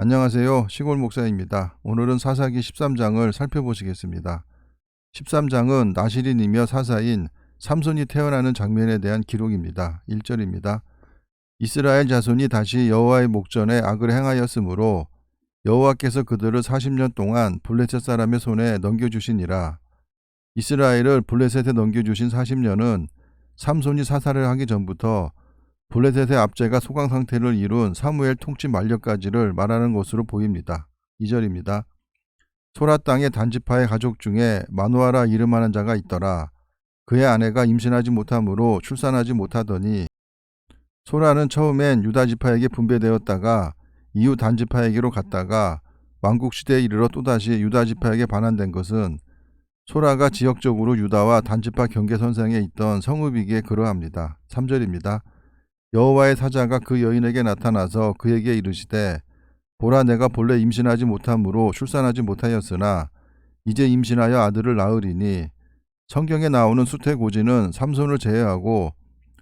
안녕하세요. 시골 목사입니다. 오늘은 사사기 13장을 살펴보시겠습니다. 13장은 나시린이며 사사인 삼손이 태어나는 장면에 대한 기록입니다. 1절입니다. 이스라엘 자손이 다시 여호와의 목전에 악을 행하였으므로 여호와께서 그들을 40년 동안 블레셋 사람의 손에 넘겨주시니라. 이스라엘을 블레셋에 넘겨주신 40년은 삼손이 사사를 하기 전부터 블레셋의 압제가 소강 상태를 이룬 사무엘 통치 만료까지를 말하는 것으로 보입니다. 2절입니다. 소라 땅의 단지파의 가족 중에 마누아라 이름하는 자가 있더라. 그의 아내가 임신하지 못하므로 출산하지 못하더니 소라는 처음엔 유다 지파에게 분배되었다가 이후 단지파에게로 갔다가 왕국 시대에 이르러 또다시 유다 지파에게 반환된 것은 소라가 지역적으로 유다와 단지파 경계 선상에 있던 성읍이기에 그러합니다. 3절입니다. 여호와의 사자가 그 여인에게 나타나서 그에게 이르시되 보라 내가 본래 임신하지 못함으로 출산하지 못하였으나 이제 임신하여 아들을 낳으리니 성경에 나오는 수태고지는 삼손을 제외하고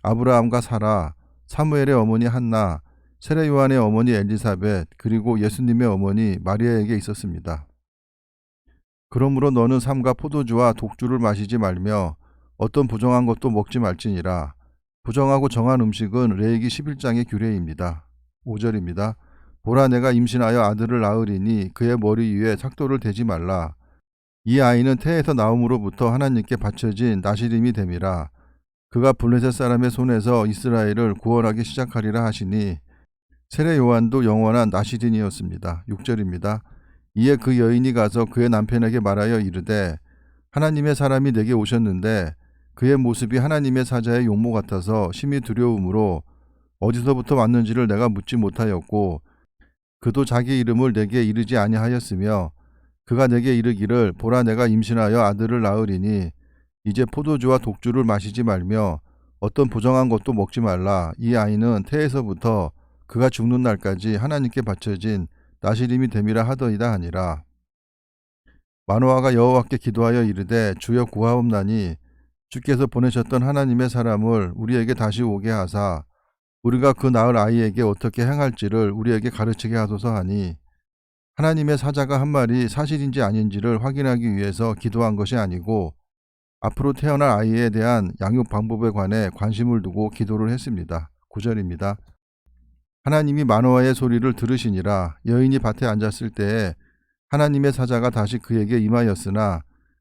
아브라함과 사라, 사무엘의 어머니 한나, 세례 요한의 어머니 엘리사벳 그리고 예수님의 어머니 마리아에게 있었습니다. 그러므로 너는 삼가 포도주와 독주를 마시지 말며 어떤 부정한 것도 먹지 말지니라. 부정하고 정한 음식은 레이기 11장의 규례입니다. 5절입니다. 보라 내가 임신하여 아들을 낳으리니 그의 머리 위에 삭도를 대지 말라. 이 아이는 태에서 나옴으로부터 하나님께 바쳐진 나시림이 됨이라. 그가 블레셋 사람의 손에서 이스라엘을 구원하기 시작하리라 하시니 세례 요한도 영원한 나시린이었습니다. 6절입니다. 이에 그 여인이 가서 그의 남편에게 말하여 이르되 하나님의 사람이 내게 오셨는데 그의 모습이 하나님의 사자의 용모 같아서 심히 두려움으로 어디서부터 왔는지를 내가 묻지 못하였고 그도 자기 이름을 내게 이르지 아니하였으며 그가 내게 이르기를 보라 내가 임신하여 아들을 낳으리니 이제 포도주와 독주를 마시지 말며 어떤 부정한 것도 먹지 말라. 이 아이는 태에서부터 그가 죽는 날까지 하나님께 바쳐진 나시림이 됨이라 하더이다 하니라. 마노아가 여호와께 기도하여 이르되 주여 구하옵나니 주께서 보내셨던 하나님의 사람을 우리에게 다시 오게 하사 우리가 그 낳을 아이에게 어떻게 행할지를 우리에게 가르치게 하소서 하니 하나님의 사자가 한 말이 사실인지 아닌지를 확인하기 위해서 기도한 것이 아니고 앞으로 태어날 아이에 대한 양육 방법에 관해 관심을 두고 기도를 했습니다. 9절입니다. 하나님이 마노아의 소리를 들으시니라 여인이 밭에 앉았을 때에 하나님의 사자가 다시 그에게 임하였으나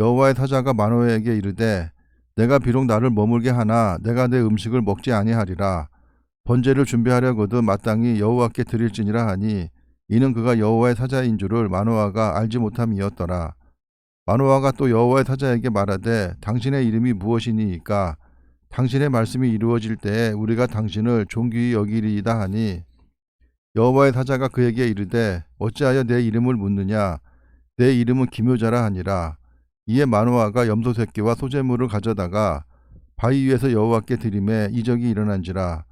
여호와의 사자가 마노에게 이르되 내가 비록 나를 머물게 하나 내가 내 음식을 먹지 아니하리라. 번제를 준비하려거든 마땅히 여호와께 드릴지니라 하니 이는 그가 여호와의 사자인 줄을 마노아가 알지 못함이었더라. 마노아가 또 여호와의 사자에게 말하되 당신의 이름이 무엇이니이까? 당신의 말씀이 이루어질 때에 우리가 당신을 존귀히 여기리이다 하니. 여호와의 사자가 그에게 이르되 어찌하여 내 이름을 묻느냐? 내 이름은 기묘자라 하니라 이에 마노아가 염소 새끼와 소재물을 가져다가 바위 위에서 여호와께 드림에 이적이 일어난지라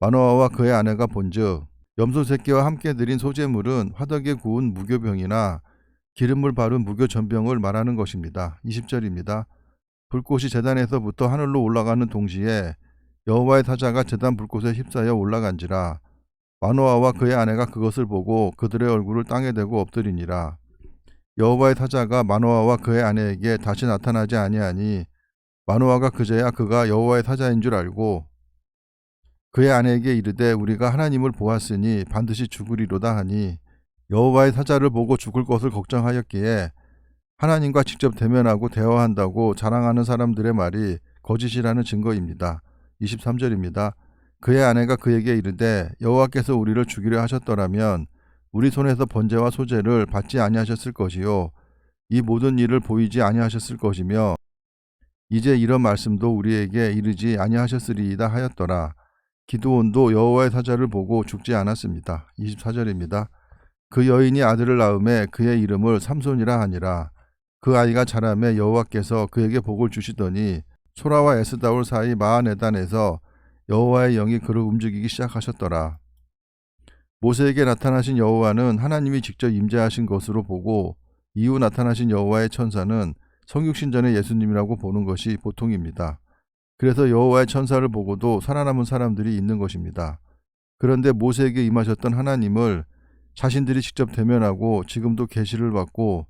마노아와 그의 아내가 본즉 염소 새끼와 함께 드린 소재물은 화덕에 구운 무교병이나 기름을 바른 무교 전병을 말하는 것입니다. 20절입니다. 불꽃이 재단에서부터 하늘로 올라가는 동시에 여호와의 사자가 재단 불꽃에 휩싸여 올라간지라 마노아와 그의 아내가 그것을 보고 그들의 얼굴을 땅에 대고 엎드리니라 여호와의 사자가 마노아와 그의 아내에게 다시 나타나지 아니하니 마노아가 그제야 그가 여호와의 사자인 줄 알고 그의 아내에게 이르되 우리가 하나님을 보았으니 반드시 죽으리로다 하니 여호와의 사자를 보고 죽을 것을 걱정하였기에 하나님과 직접 대면하고 대화한다고 자랑하는 사람들의 말이 거짓이라는 증거입니다. 23절입니다. 그의 아내가 그에게 이르되 여호와께서 우리를 죽이려 하셨더라면 우리 손에서 번제와 소제를 받지 아니하셨을 것이요 이 모든 일을 보이지 아니하셨을 것이며 이제 이런 말씀도 우리에게 이르지 아니하셨으리이다 하였더라. 기드온도 여호와의 사자를 보고 죽지 않았습니다. 24절입니다. 그 여인이 아들을 낳음에 그의 이름을 삼손이라 하니라. 그 아이가 자라매 여호와께서 그에게 복을 주시더니 소라와 에스다올 사이 마하네단에서 여호와의 영이 그를 움직이기 시작하셨더라. 모세에게 나타나신 여호와는 하나님이 직접 임재하신 것으로 보고 이후 나타나신 여호와의 천사는 성육신 전의 예수님이라고 보는 것이 보통입니다. 그래서 여호와의 천사를 보고도 살아남은 사람들이 있는 것입니다. 그런데 모세에게 임하셨던 하나님을 자신들이 직접 대면하고 지금도 계시를 받고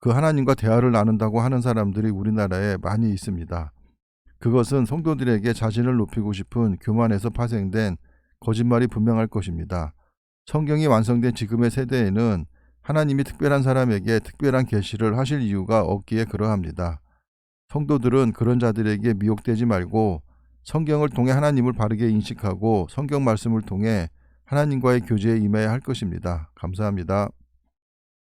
그 하나님과 대화를 나눈다고 하는 사람들이 우리나라에 많이 있습니다. 그것은 성도들에게 자신을 높이고 싶은 교만에서 파생된 거짓말이 분명할 것입니다. 성경이 완성된 지금의 세대에는 하나님이 특별한 사람에게 특별한 계시를 하실 이유가 없기에 그러합니다. 성도들은 그런 자들에게 미혹되지 말고 성경을 통해 하나님을 바르게 인식하고 성경 말씀을 통해 하나님과의 교제에 임해야 할 것입니다. 감사합니다.